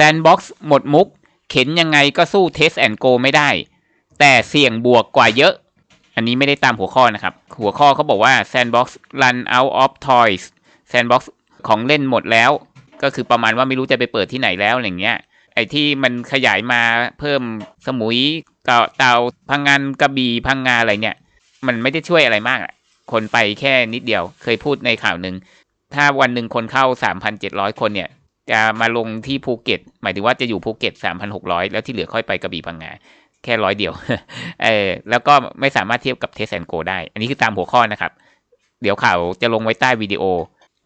ซนบ็อกซ์หมดมุก เข็นยังไงก็สู้เทสแอนโกไม่ได้ แต่เสี่ยงบวกกว่าเยอะ อันนี้ไม่ได้ตามหัวข้อนะครับ หัวข้อเขาบอกว่า Sandbox run out of toys Sandbox ของเล่นหมดแล้ว ก็คือประมาณว่าไม่รู้จะไปเปิดที่ไหนแล้วอะไรเงี้ยไอ้ที่มันขยายมาเพิ่มสมุยเต่าเตาพังงานกระบี่พังงาอะไรเนี่ย มันไม่ได้ช่วยอะไรมากอะคนไปแค่นิดเดียวเคยพูดในข่าวหนึ่ง ถ้าวันหนึ่งคนเข้า 3,700 คนเนี่ย จะมาลงที่ภูเก็ต หมายถึงว่าจะอยู่ภูเก็ต3,600แล้วที่เหลือค่อยไปกระบี่พังงาแค่ร้อยเดียว เออ แล้วก็ไม่สามารถเทียบกับเทสแอนโกได้ อันนี้คือตามหัวข้อนะครับ เดี๋ยวข่าวจะลงไว้ใต้วิดีโอ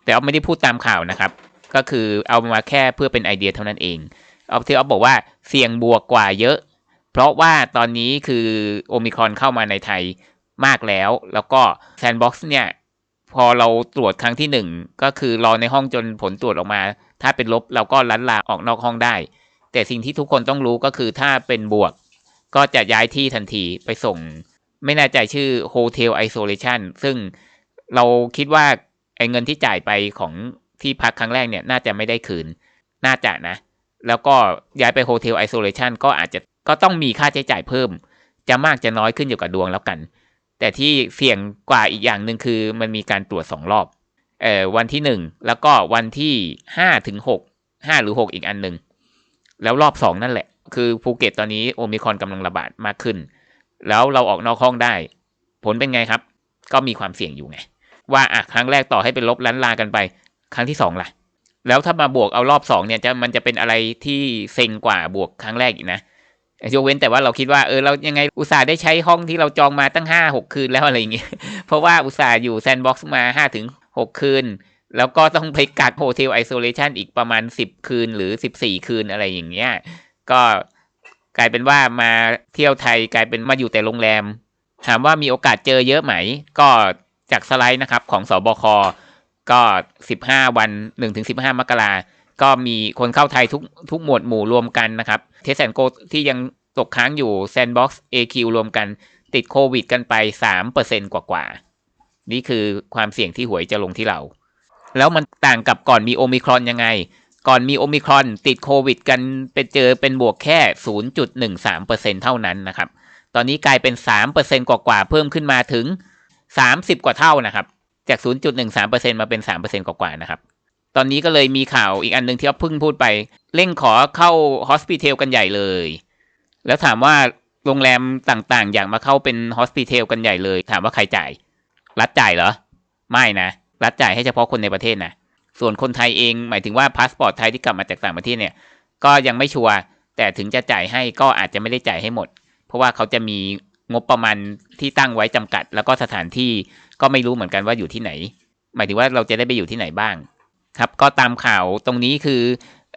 แต่เอาไม่ได้พูดตามข่าวนะครับ ก็คือเอามาแค่เพื่อเป็นไอเดียเท่านั้นเอง เอาที่เอาบอกว่าเสี่ยงบวกกว่าเยอะ เพราะว่าตอนนี้คือโอมิครอนเข้ามาในไทยมากแล้ว แล้วก็แซนบ็อกซ์เนี่ย พอเราตรวจครั้งที่หนึ่งก็คือรอในห้องจนผลตรวจออกมา ถ้าเป็นลบเราก็ลันลาออกนอกห้องได้ แต่สิ่งที่ทุกคนต้องรู้ก็คือถ้าเป็นบวก ก็จะย้ายที่ทันทีไปส่ง ไม่แน่ใจชื่อ Hotel Isolation ซึ่งเราคิดว่าไอ้เงินที่จ่ายไปของที่พักครั้งแรกเนี่ยน่าจะไม่ได้คืน น่าจะนะ แล้วก็ย้ายไป Hotel Isolation ก็อาจจะก็ต้องมีค่าใช้จ่ายเพิ่ม จะมากจะน้อยขึ้นอยู่กับดวงแล้วกัน แต่ที่เสี่ยงกว่าอีกอย่างหนึ่งคือมันมีการตรวจสองรอบ เอ่อวันที่หนึ่งแล้วก็วันที่ห้าถึงหกห้าหรือหกอีกอันหนึ่งแล้วรอบสองนั่นแหละ คือภูเก็ตตอนนี้โอมิคอนกำลังระบาดมากขึ้น แล้วเราออกนอกห้องได้ ผลเป็นไงครับ ก็มีความเสี่ยงอยู่ไง ว่าอะครั้งแรกต่อให้เป็นลบล้านลากันไป ครั้งที่สองล่ะ แล้วถ้ามาบวกเอารอบสองเนี่ยจะมันจะเป็นอะไรที่เซ็งกว่าบวกครั้งแรกอีกนะยกเว้นแต่ว่าเราคิดว่าเออเรายังไงอุตส่าห์ได้ใช้ห้องที่เราจองมาตั้งห้าหกคืนแล้วอะไรอย่างเงี้ยเพราะว่าอุตส่าห์อยู่แซนด์บ็อกซ์มาห้าถึง หกคืน แล้วก็ต้องไปกักโฮเทลไอโซเลชันอีกประมาณสิบคืนหรือสิบสี่คืนอะไรอย่างเงี้ย ก็กลายเป็นว่ามาเที่ยวไทยกลายเป็นมาอยู่แต่โรงแรม ถามว่ามีโอกาสเจอเยอะไหม ก็จากสไลด์นะครับของสอบคก็สิบห้าวันหนึ่งถึงสิบห้ามกราก็มีคนเข้าไทยทุกทุกหมวดหมู่รวมกันนะครับเทสแอนโกที่ยังตกค้างอยู่ Sandbox AQ รวมกันติดโควิดกันไปสามเปอร์เซ็นกว่าๆ นี่คือความเสี่ยงที่หวยจะลงที่เรา แล้วมันต่างกับก่อนมีโอมิครอนยังไง ก่อนมีโอมิครอนติดโควิดกันไปเจอเป็นบวกแค่ 0.13%เท่านั้นนะครับ ตอนนี้กลายเป็น 3%กว่าๆเพิ่มขึ้นมาถึง 30 กว่าเท่านะครับ จาก 0.13%มาเป็น 3%กว่าๆนะครับ ตอนนี้ก็เลยมีข่าวอีกอันหนึ่งที่เพิ่งพูดไป เร่งขอเข้าฮอสพิทลกันใหญ่เลย แล้วถามว่าโรงแรมต่างๆ อยากมาเข้าเป็นฮอสพิทลกันใหญ่เลย ถามว่าใครจ่าย รัฐจ่ายเหรอ ไม่นะ รัฐจ่ายให้เฉพาะคนในประเทศนะ ส่วนคนไทยเองหมายถึงว่าพาสปอร์ตไทยที่กลับมาจากต่างประเทศเนี่ย ก็ยังไม่ชัวร์ แต่ถึงจะจ่ายให้ก็อาจจะไม่ได้จ่ายให้หมด เพราะว่าเขาจะมีงบประมาณที่ตั้งไว้จำกัด แล้วก็สถานที่ก็ไม่รู้เหมือนกันว่าอยู่ที่ไหน หมายถึงว่าเราจะได้ไปอยู่ที่ไหนบ้าง ครับ ก็ตามข่าวตรงนี้คือ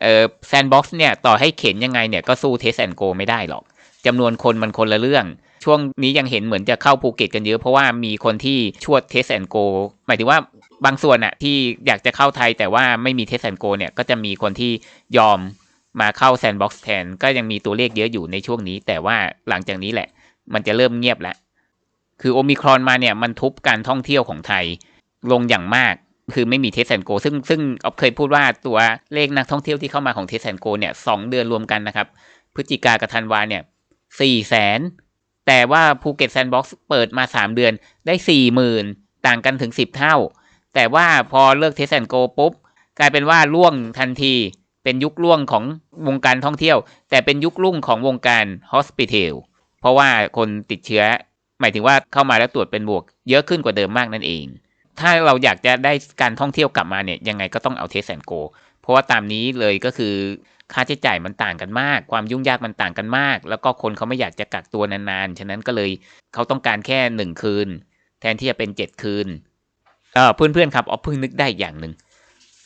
เอ่อแซนบ็อกซ์เนี่ยต่อให้เข็นยังไงเนี่ยก็สู้เทสแอนโกไม่ได้หรอกจำนวนคนมันคนละเรื่อง ช่วงนี้ยังเห็นเหมือนจะเข้าภูเก็ตกันเยอะเพราะว่ามีคนที่ชวดเทสแอนโกหมายถึงว่าบางส่วนอะที่อยากจะเข้าไทยแต่ว่าไม่มีเทสแอนโกเนี่ยก็จะมีคนที่ยอมมาเข้าแซนบ็อกซ์แทนก็ยังมีตัวเลขเยอะอยู่ในช่วงนี้ แต่ว่าหลังจากนี้แหละ มันจะเริ่มเงียบแล้ว คือโอมิครอนมาเนี่ยมันทุบการท่องเที่ยวของไทยลงอย่างมากคือไม่มีเทสแอนโกซึ่งซึ่งออฟเคยพูดว่าตัวเลขนักท่องเที่ยวที่เข้ามาของเทสแอนโกเนี่ยสองเดือนรวมกันนะครับ พฤศจิกากับธันวาเนี่ยสี่แสน แต่ว่าภูเก็ตแซนด์บ็อกซ์เปิดมาสามเดือนได้สี่หมื่นต่างกันถึงสิบเท่า แต่ว่าพอเลิกเทสแอนโกปุ๊บ กลายเป็นว่าล่วงทันที เป็นยุคล่วงของวงการท่องเที่ยว แต่เป็นยุครุ่งของวงการฮอสพิทอลเพราะว่าคนติดเชื้อ หมายถึงว่าเข้ามาแล้วตรวจเป็นบวก เยอะขึ้นกว่าเดิมมากนั่นเอง ถ้าเราอยากจะได้การท่องเที่ยวกลับมาเนี่ยยังไงก็ต้องเอาเทสแอนโก ราะว่าตามนี้เลยก็คือค่าใช้จ่ายมันต่างกันมาก ความยุ่งยากมันต่างกันมาก แล้วก็คนเขาไม่อยากจะกักตัวนานๆ ฉะนั้นก็เลยเขาต้องการแค่หนึ่งคืน แทนที่จะเป็นเจ็ดคืนเออเพื่อนๆครับเอาเพิ่งนึกได้อย่างหนึ่ง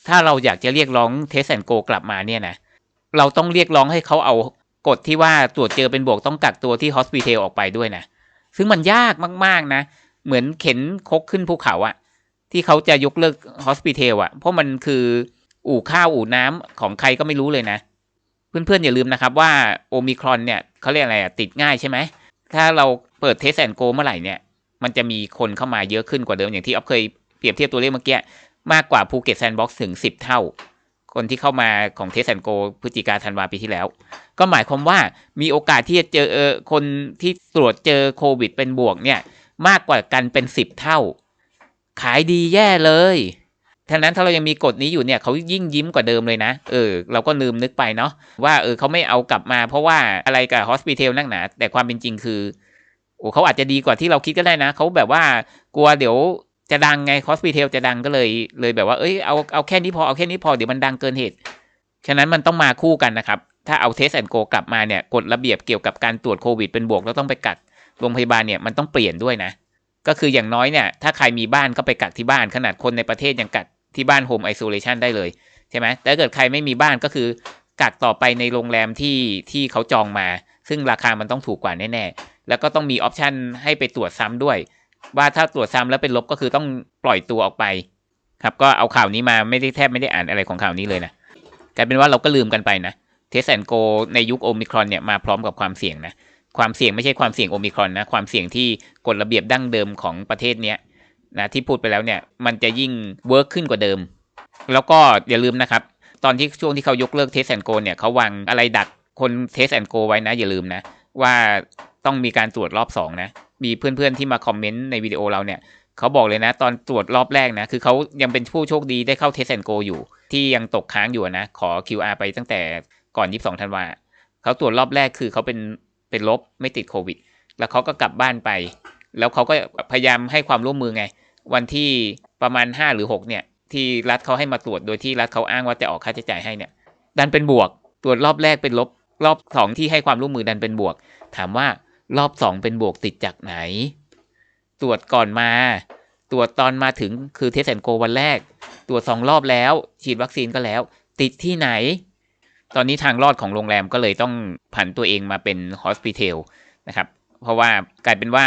ถ้าเราอยากจะเรียกร้องเทสแอนโกกลับมาเนี่ยนะเราต้องเรียกร้องให้เขาเอากฎที่ว่าตรวจเจอเป็นบวกต้องกักตัวที่ฮอสพิเทอลออกไปด้วยนะซึ่งมันยากมากๆนะ เหมือนเข็นคกขึ้นภูเขาอะที่เขาจะยกเลิกฮอสพิเทอลอะเพราะมันคือ อู่ข้าวอู่น้ำของใครก็ไม่รู้เลยนะ เพื่อนๆอย่าลืมนะครับว่าโอมิครอนเนี่ยเขาเรียกอะไรอะติดง่ายใช่ไหม ถ้าเราเปิดเทสแอนโกเมื่อไหร่เนี่ย มันจะมีคนเข้ามาเยอะขึ้นกว่าเดิมอย่างที่อ๊อฟเคยเปรียบเทียบตัวเลขเมื่อกี้มากกว่าภูเก็ตแซนด์บ็อกซ์ถึงสิบเท่า คนที่เข้ามาของเทสแอนโกพฤศจิกาธันวาปีที่แล้ว ก็หมายความว่ามีโอกาสที่จะเจอเออคนที่ตรวจเจอโควิดเป็นบวกเนี่ยมากกว่ากันเป็นสิบเท่า ขายดีแย่เลย ทั้นั้นถ้าเรายังมีกฎนี้อยู่เนี่ยเขายิ่งยิ้มกว่าเดิมเลยนะ เออ เราก็ลืมนึกไปเนาะว่าเออเขาไม่เอากลับมา เพราะว่าอะไรกับฮอสพิทลนั่งหนา แต่ความเป็นจริงคือโอ้เขาอาจจะดีกว่าที่เราคิดก็ได้นะเขาแบบว่ากลัวเดี๋ยวจะดังไงฮอสพิทลจะดังก็เลยเลยแบบว่าเอ้ยเอาเอาแค่นี้พอเอาแค่นี้พอเดี๋ยวมันดังเกินเหตุ ฉะนั้นมันต้องมาคู่กันนะครับ ถ้าเอาเทสแอนโกกลับมาเนี่ยกฎระเบียบเกี่ยวกับการตรวจโควิดเป็นบวกแล้วต้องไปกักโรงพยาบาลเนี่ยมันต้องเปลี่ยนด้วยนะ ก็คืออย่างน้อยเนี่ยถ้าใครมีบ้านก็ไปกักที่บ้านขนาดคนในประเทศยังกัก ที่บ้านโฮมไอโซเลชันได้เลยใช่ไหมแต่ถ้าเกิดใครไม่มีบ้านก็คือกักต่อไปในโรงแรมที่ที่เขาจองมา ซึ่งราคามันต้องถูกกว่าแน่ๆ แล้วก็ต้องมีออปชันให้ไปตรวจซ้ำด้วย ว่าถ้าตรวจซ้ำแล้วเป็นลบก็คือต้องปล่อยตัวออกไป ครับก็เอาข่าวนี้มาไม่ได้แทบไม่ได้อ่านอะไรของข่าวนี้เลยนะกลายเป็นว่าเราก็ลืมกันไปนะเทสแอนโกในยุคโอมิครอนเนี่ยมาพร้อมกับความเสี่ยงนะความเสี่ยงไม่ใช่ความเสี่ยงโอมิครอนนะความเสี่ยงที่กฎระเบียบดั้งเดิมของประเทศเนี้ย นะที่พูดไปแล้วเนี่ยมันจะยิ่งเวิร์กขึ้นกว่าเดิม แล้วก็อย่าลืมนะครับ ตอนที่ช่วงที่เขายกเลิกเทสแอนโกเนี่ยเขาวางอะไรดักคนเทสแอนโกไว้นะ อย่าลืมนะ ว่าต้องมีการตรวจรอบสองนะมีเพื่อนๆที่มาคอมเมนต์ในวิดีโอเราเนี่ยเขาบอกเลยนะ ตอนตรวจรอบแรกนะ คือเขายังเป็นผู้โชคดีได้เข้าเทสแอนโกอยู่ ที่ยังตกค้างอยู่นะ ขอ QR ไปตั้งแต่ก่อน 22ธันวาเขาตรวจรอบแรกคือเขาเป็นเป็นลบไม่ติดโควิด แล้วเขาก็กลับบ้านไป แล้วเขาก็พยายามให้ความร่วมมือไง วันที่ประมาณ 5 หรือ 6 เนี่ย ที่รัฐเขาให้มาตรวจโดยที่รัฐเขาอ้างว่าจะออกค่าใช้จ่ายให้เนี่ย ดันเป็นบวก ตรวจรอบแรกเป็นลบ รอบสองที่ให้ความร่วมมือดันเป็นบวก ถามว่ารอบสองเป็นบวกติดจากไหน ตรวจก่อนมา ตรวจตอนมาถึงคือเทสแอนโกวันแรก ตรวจสองรอบแล้ว ฉีดวัคซีนก็แล้ว ติดที่ไหน ตอนนี้ทางรอดของโรงแรมก็เลยต้องผันตัวเองมาเป็นฮอสพิทลนะครับ เพราะว่ากลายเป็นว่า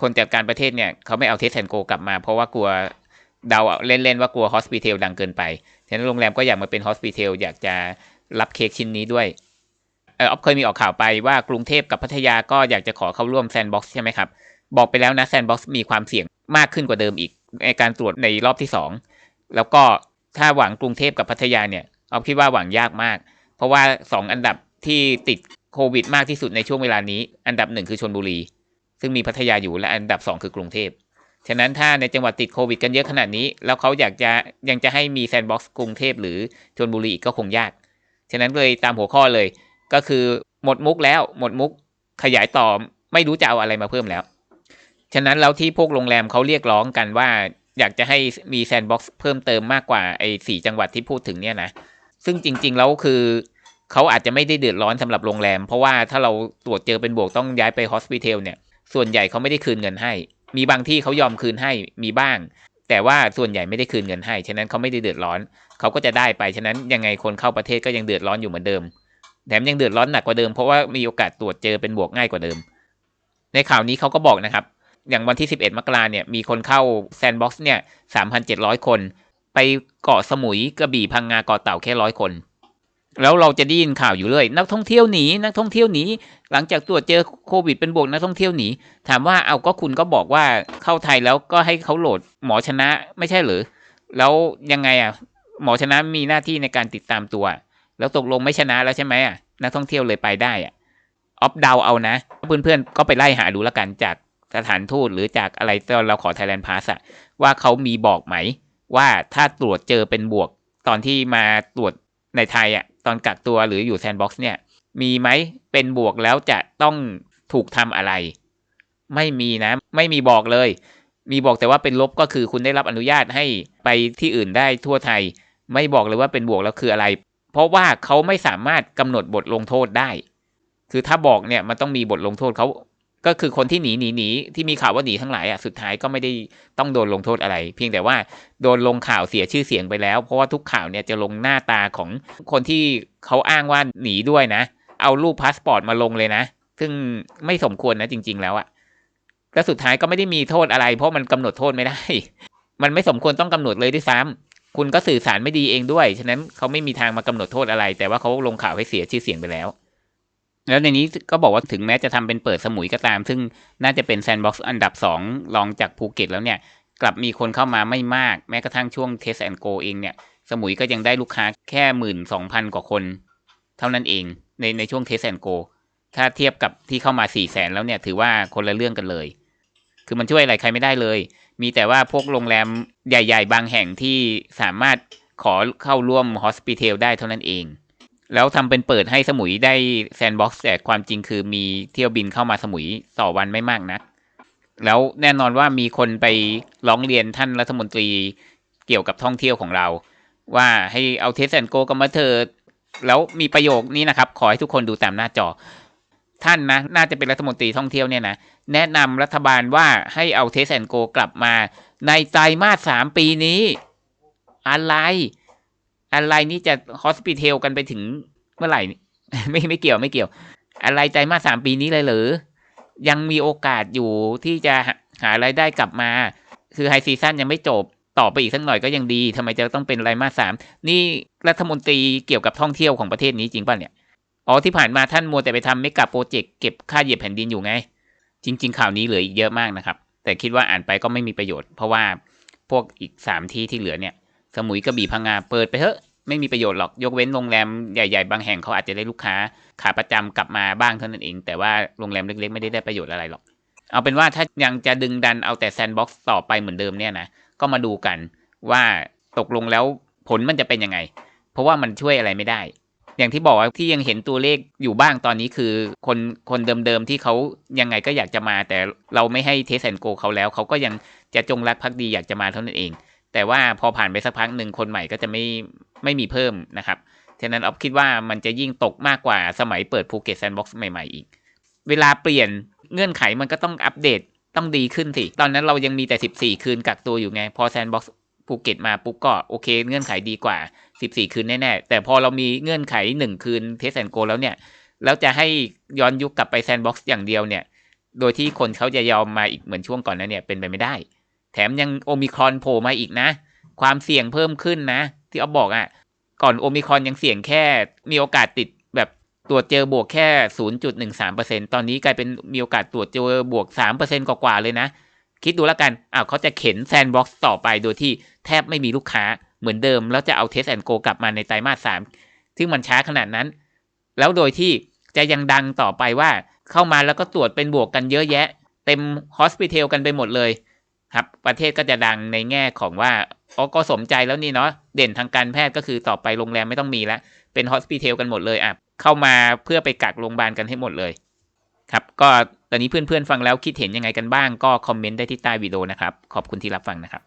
คนจัดการประเทศเนี่ยเขาไม่เอาเทสแอนโกกลับมา เพราะว่ากลัวเดาเล่นๆว่ากลัวฮอสพิเทลดังเกินไปฉะนั้นโรงแรมก็อยากมาเป็นฮอสพิเทลอยากจะรับเค้กชิ้นนี้ด้วยเอออฟเคยมีออกข่าวไปว่ากรุงเทพกับพัทยาก็อยากจะขอเข้าร่วมแซนด์บ็อกซ์ใช่ไหมครับ บอกไปแล้วนะแซนด์บ็อกซ์มีความเสี่ยงมากขึ้นกว่าเดิมอีกในการตรวจในรอบที่ 2 แล้วก็ถ้าหวังกรุงเทพกับพัทยาเนี่ยออฟคิดว่าหวังยากมาก เพราะว่า 2 อันดับที่ติดโควิดมากที่สุดในช่วงเวลานี้ อันดับหนึ่งคือชนบุรี ซึ่งมีพัทยาอยู่และอันดับ 2 คือกรุงเทพฉะนั้นถ้าในจังหวัดติดโควิดกันเยอะขนาดนี้ แล้วเขาอยากจะยังจะให้มีแซนด์บ็อกซ์กรุงเทพหรือชนบุรีก็คงยาก ฉะนั้นเลยตามหัวข้อเลย ก็คือหมดมุกแล้วหมดมุกขยายต่อไม่รู้จะเอาอะไรมาเพิ่มแล้ว ฉะนั้นแล้วที่พวกโรงแรมเขาเรียกร้องกันว่าอยากจะให้มีแซนด์บ็อกซ์เพิ่มเติมมากกว่าไอ้สี่จังหวัดที่พูดถึงเนี่ยนะ ซึ่งจริง ๆ แล้วคือเขาอาจจะไม่ได้เดือดร้อนสำหรับโรงแรม เพราะว่าถ้าเราตรวจเจอเป็นบวกต้องย้ายไปฮอสพิทอลเนี่ย ส่วนใหญ่เขาไม่ได้คืนเงินให้ มีบางที่เขายอมคืนให้มีบ้าง แต่ว่าส่วนใหญ่ไม่ได้คืนเงินให้ ฉะนั้นเขาไม่ได้เดือดร้อน เขาก็จะได้ไป ฉะนั้นยังไงคนเข้าประเทศก็ยังเดือดร้อนอยู่เหมือนเดิม แถมยังเดือดร้อนหนักกว่าเดิม เพราะว่ามีโอกาสตรวจเจอเป็นบวกง่ายกว่าเดิม ในข่าวนี้เขาก็บอกนะครับ อย่างวันที่ 11 มกราเนี่ย มีคนเข้าแซนด์บ็อกซ์เนี่ย 3,700 คน ไปเกาะสมุยกระบี่พังงาเกาะเต่าแค่ร้อยคน แล้วเราจะได้ยินข่าวอยู่เรื่อยนักท่องเที่ยวหนีนักท่องเที่ยวหนีหลังจากตรวจเจอโควิดเป็นบวกนักท่องเที่ยวหนีถามว่าเอาก็คุณก็บอกว่าเข้าไทยแล้วก็ให้เขาโหลดหมอชนะไม่ใช่หรือ แล้วยังไงอะหมอชนะมีหน้าที่ในการติดตามตัว แล้วตกลงไม่ชนะแล้วใช่ไหมอะนักท่องเที่ยวเลยไปได้อะออฟดาวเอานะเพื่อนๆก็ไปไล่หาดูแล้วกันจากสถานทูตหรือจากอะไรตอนเราขอ Thailand Pass อะว่าเขามีบอกไหม ว่าถ้าตรวจเจอเป็นบวก ตอนที่มาตรวจในไทยอะ ตอนกักตัวหรืออยู่แซนด์บ็อกซ์เนี่ย มีไหมเป็นบวกแล้วจะต้องถูกทำอะไร ไม่มีนะ ไม่มีบอกเลย มีบอกแต่ว่าเป็นลบก็คือคุณได้รับอนุญาตให้ไปที่อื่นได้ทั่วไทย ไม่บอกเลยว่าเป็นบวกแล้วคืออะไร เพราะว่าเขาไม่สามารถกำหนดบทลงโทษได้ คือถ้าบอกเนี่ยมันต้องมีบทลงโทษเขา ก็คือคนที่หนีหนีหนีที่มีข่าวว่าหนีทั้งหลายอะสุดท้ายก็ไม่ได้ต้องโดนลงโทษอะไร เพียงแต่ว่าโดนลงข่าวเสียชื่อเสียงไปแล้ว เพราะว่าทุกข่าวเนี่ยจะลงหน้าตาของคนที่เขาอ้างว่าหนีด้วยนะ เอารูปพาสปอร์ตมาลงเลยนะ ซึ่งไม่สมควรนะจริง ๆ แล้วอะแล้วสุดท้ายก็ไม่ได้มีโทษอะไร เพราะมันกำหนดโทษไม่ได้ มันไม่สมควรต้องกำหนดเลยด้วยซ้ำคุณก็สื่อสารไม่ดีเองด้วยฉะนั้นเขาไม่มีทางมากำหนดโทษอะไร แต่ว่าเขาลงข่าวให้เสียชื่อเสียงไปแล้ว แล้วในนี้ก็บอกว่าถึงแม้จะทำเป็นเปิดสมุยก็ตาม ซึ่งน่าจะเป็นแซนด์บ็อกซ์อันดับ 2 รองจากภูเก็ตแล้วเนี่ย กลับมีคนเข้ามาไม่มาก แม้กระทั่งช่วงเทสแอนโกเองเนี่ย สมุยก็ยังได้ลูกค้าแค่หมื่นสองพันกว่าคน เท่านั้นเองในในช่วงเทสแอนโกถ้าเทียบกับที่เข้ามาสี่แสนแล้วเนี่ย ถือว่าคนละเรื่องกันเลย คือมันช่วยอะไรใครไม่ได้เลย มีแต่ว่าพวกโรงแรมใหญ่ ๆ บางแห่งที่สามารถขอเข้าร่วม Hospital ได้เท่านั้นเอง แล้วทำเป็นเปิดให้สมุยได้แซนด์บ็อกซ์แต่ความจริงคือมีเที่ยวบินเข้ามาสมุยต่อวันไม่มากนะแล้วแน่นอนว่ามีคนไปร้องเรียนท่านรัฐมนตรีเกี่ยวกับท่องเที่ยวของเรา ว่าให้เอาเทสแอนโกกันมาเถิดแล้วมีประโยคนี้นะครับ ขอให้ทุกคนดูตามหน้าจอ ท่านนะน่าจะเป็นรัฐมนตรีท่องเที่ยวเนี่ยนะแนะนำรัฐบาลว่าให้เอาเทสแอนโกกลับมา ในไตรมาสสามปีนี้ อะไร อะไรนี่จะฮอสพิเทลกันไปถึงเมื่อไหร่ ไม่ไม่เกี่ยวไม่เกี่ยว อะไรไตรมาสามปีนี้เลยเหรือ ยังมีโอกาสอยู่ที่จะหาหารายได้กลับมา คือไฮซีซั่นยังไม่จบต่อไปอีกสักหน่อยก็ยังดีทำไมจะต้องเป็นไตรมาสสามนี่รัฐมนตรีเกี่ยวกับท่องเที่ยวของประเทศนี้จริงป่ะเนี่ยอ๋อที่ผ่านมาท่านมัวแต่ไปทำไม่กับโปรเจกต์เก็บค่าเหยียบแผ่นดินอยู่ไง จริง ๆ ข่าวนี้เหลืออีกเยอะมากนะครับ แต่คิดว่าอ่านไปก็ไม่มีประโยชน์ เพราะว่าพวกอีกสามที่ที่เหลือเนี่ย สมุยกระบี่พังงาเปิดไปเถอะไม่มีประโยชน์หรอกยกเว้นโรงแรมใหญ่ๆ บางแห่งเขาอาจจะได้ลูกค้าขาประจำกลับมาบ้างเท่านั้นเอง แต่ว่าโรงแรมเล็กๆ ไม่ได้ได้ประโยชน์อะไรหรอก เอาเป็นว่าถ้ายังจะดึงดันเอาแต่แซนด์บ็อกซ์ต่อไปเหมือนเดิมเนี่ยนะก็มาดูกันว่าตกลงแล้วผลมันจะเป็นยังไง เพราะว่ามันช่วยอะไรไม่ได้ อย่างที่บอกว่าที่ยังเห็นตัวเลขอยู่บ้างตอนนี้คือ คนคนเดิมๆที่เขายังไงก็อยากจะมา แต่เราไม่ให้เทสแอนโกเขาแล้วเขาก็ยังจะจงรักภักดีอยากจะมาเท่านั้นเอง แต่ว่าพอผ่านไปสักพักหนึ่งคนใหม่ก็จะไม่ไม่มีเพิ่มนะครับฉะนั้นออฟคิดว่ามันจะยิ่งตกมากกว่าสมัยเปิดภูเก็ตแซนด์บ็อกซ์ใหม่ๆอีก เวลาเปลี่ยนเงื่อนไขมันก็ต้องอัปเดตต้องดีขึ้นสิ ตอนนั้นเรายังมีแต่ 14 คืนกักตัวอยู่ไง พอแซนด์บ็อกซ์ภูเก็ตมาปุ๊บก็โอเค เงื่อนไขดีกว่า 14 คืนแน่ๆ แต่พอเรามีเงื่อนไข 1 คืนเทสแอนโกแล้วเนี่ย แล้วจะให้ย้อนยุคกลับไปแซนด์บ็อกซ์อย่างเดียวเนี่ย โดยที่คนเขาจะยอมมาอีกเหมือนช่วงก่อนนั้นเนี่ยเป็นไปไม่ได้ แถมยังโอมิครอนโผล่มาอีกนะ ความเสี่ยงเพิ่มขึ้นนะ ที่เอาบอกอะ่ะ ก่อนโอมิครอนยังเสี่ยงแค่ มีโอกาสติดแบบตรวจเจอบวกแค่ 0.13%ตอนนี้กลายเป็นมีโอกาสตรวจเจอบวก 3%กว่าๆเลยนะ คิดดูแล้วกันอ้าวเขาจะเข็นแซนด์บ็อกซ์ต่อไปโดยที่แทบไม่มีลูกค้าเหมือนเดิม แล้วจะเอาเทสแอนโกกลับมาในไตรมาสสามซึ่งมันช้าขนาดนั้น แล้วโดยที่จะยังดังต่อไปว่าเข้ามาแล้วก็ตรวจเป็นบวกกันเยอะแยะ เต็มฮอสพิทลกันไปหมดเลย ครับ ประเทศก็จะดังในแง่ของว่าอ๋อก็สมใจแล้วนี่เนาะเด่นทางการแพทย์ก็คือต่อไปโรงแรมไม่ต้องมีแล้วเป็นฮอสพิทอลกันหมดเลยอะเข้ามาเพื่อไปกักโรงพยาบาลกันให้หมดเลย ครับ ก็ตอนนี้เพื่อนๆฟังแล้วคิดเห็นยังไงกันบ้าง ก็คอมเมนต์ได้ที่ใต้วิดีโอนะครับ ขอบคุณที่รับฟังนะครับ